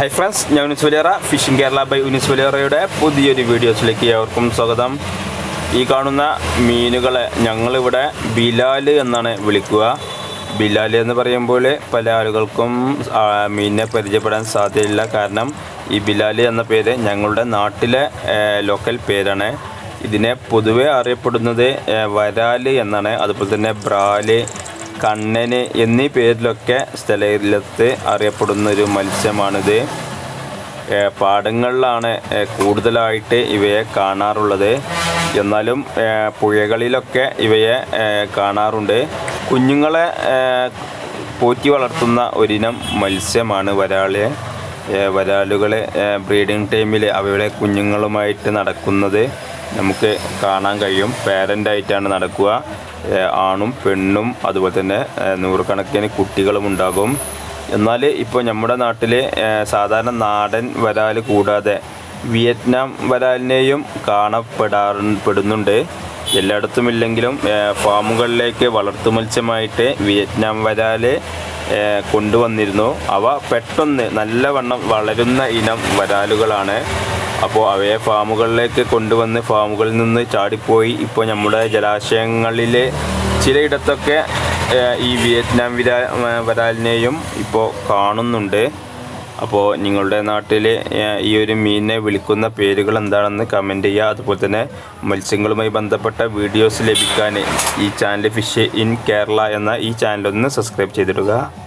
High friends ഞാൻ Unis Valiyara fishing Kerala by Unis വലിയറയുടെ പുതിയൊരു വീഡിയോസിലേക്ക് ഏവർക്കും സ്വാഗതം. ഈ കാണുന്ന മീനുകളെ ഞങ്ങളിവിടെ ബിലാൽ എന്നാണ് വിളിക്കുക. ബിലാൽ എന്ന് പറയുമ്പോൾ പല ആളുകൾക്കും മീനിനെ പരിചയപ്പെടാൻ സാധ്യതയില്ല. കാരണം ഈ ബിലാൽ എന്ന പേര് ഞങ്ങളുടെ നാട്ടിലെ ലോക്കൽ പേരാണ്. ഇതിനെ പൊതുവെ അറിയപ്പെടുന്നത് വരാൽ എന്നാണ്. അതുപോലെ തന്നെ ബ്രാൽ കണ്ണന് എന്നീ പേരിലൊക്കെ സ്ഥലത്ത് അറിയപ്പെടുന്ന ഒരു മത്സ്യമാണിത് പാടങ്ങളിലാണ് കൂടുതലായിട്ട് ഇവയെ കാണാറുള്ളത്. എന്നാലും പുഴകളിലൊക്കെ ഇവയെ കാണാറുണ്ട്. കുഞ്ഞുങ്ങളെ പോറ്റി വളർത്തുന്ന ഒരിനം മത്സ്യമാണ് വരാൾ വരാളുകളെ ബ്രീഡിംഗ് ടൈമിൽ അവയുടെ കുഞ്ഞുങ്ങളുമായിട്ട് നടക്കുന്നത്. നമുക്ക് കാണാൻ കഴിയും. പേരന്റായിട്ടാണ് നടക്കുക. ആണും പെണ്ണും അതുപോലെ തന്നെ നൂറുകണക്കിന് കുട്ടികളും ഉണ്ടാകും. എന്നാൽ ഇപ്പോൾ നമ്മുടെ നാട്ടിൽ സാധാരണ നാടൻ വരാൽ കൂടാതെ വിയറ്റ്നാം വരാലിനെയും കാണപ്പെടാറുപ്പെടുന്നുണ്ട് എല്ലായിടത്തും ഇല്ലെങ്കിലും ഫാമുകളിലേക്ക് വളർത്തു മത്സ്യമായിട്ട് വിയറ്റ്നാം വരാൽ കൊണ്ടുവന്നിരുന്നു. അവ പെട്ടെന്ന് നല്ലവണ്ണം വളരുന്ന ഇനം വരാലുകളാണ്. അപ്പോൾ അവയെ ഫാമുകളിലേക്ക് കൊണ്ടുവന്ന് ഫാമുകളിൽ നിന്ന് ചാടിപ്പോയി. ഇപ്പോൾ നമ്മുടെ ജലാശയങ്ങളിൽ ചിലയിടത്തൊക്കെ ഈ വിയറ്റ്നാം വിരാ വരാലിനെയും ഇപ്പോൾ കാണുന്നുണ്ട്. അപ്പോൾ നിങ്ങളുടെ നാട്ടിൽ ഈ ഒരു മീനിനെ വിളിക്കുന്ന പേരുകൾ എന്താണെന്ന് കമന്റ് ചെയ്യുക. അതുപോലെ തന്നെ മത്സ്യങ്ങളുമായി ബന്ധപ്പെട്ട വീഡിയോസ് ലഭിക്കാൻ ഈ ചാനൽ ഫിഷ് ഇൻ കേരള എന്ന ഈ ചാനലൊന്ന് സബ്സ്ക്രൈബ് ചെയ്തിടുക.